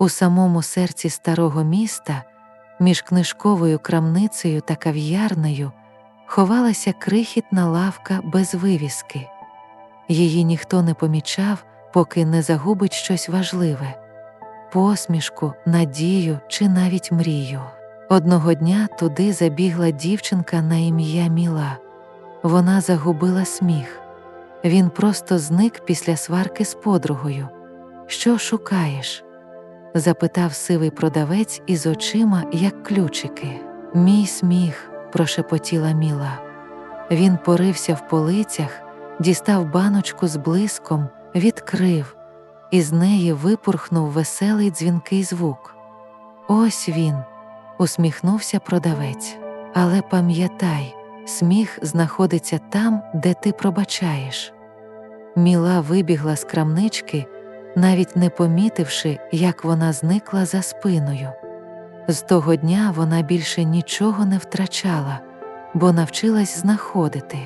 У самому серці старого міста, між книжковою крамницею та кав'ярнею, ховалася крихітна лавка без вивіски. Її ніхто не помічав, поки не загубить щось важливе посмішку, надію чи навіть мрію. Одного дня туди забігла дівчинка на ім'я Міла. Вона загубила сміх. Він просто зник після сварки з подругою. Що шукаєш? Запитав сивий продавець із очима, як ключики. Мій сміх, прошепотіла Міла. Він порився в полицях, дістав баночку з блиском, відкрив, і з неї випурхнув веселий дзвінкий звук. Ось він, усміхнувся продавець. Але пам'ятай, сміх знаходиться там, де ти пробачаєш. Міла вибігла з крамнички, навіть не помітивши, як вона зникла за спиною. З того дня вона більше нічого не втрачала, бо навчилась знаходити.